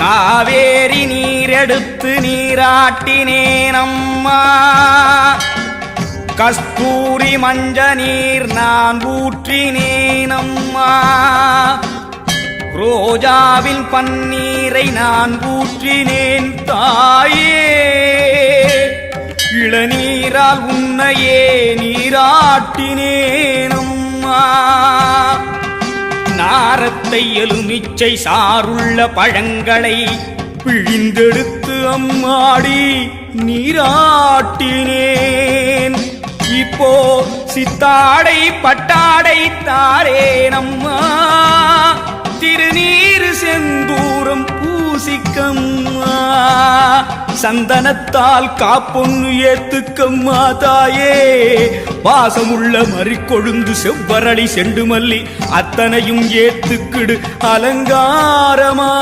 காவேரி நீரெடுத்து நீராட்டினேனம்மா. கஸ்தூரி மஞ்ச நீர் நான் ஊற்றினேனம்மா. ரோஜாவின் பன்னீரை நான் ஊற்றினேன் தாயே. இளநீரால் உன்னையே நீராட்டினேனம். நாரத்தை எலுமிச்சை சாருள்ள பழங்களை பிழிந்தெடுத்து அம்மாடி நீராட்டினேன். இப்போ சித்தாடை பட்டாடை தாரேனம்மா திருநீர் செந்தூரம் பூசிக்கம்மா. சந்தனத்தால் காப்பொன்னு ஏத்துக்கம்மா தாயே வாசமுள்ள மறிக்கொழுந்து செவ்வரளி செண்டுமல்லி அத்தனையும் ஏத்துக்கிடு அலங்காரமா.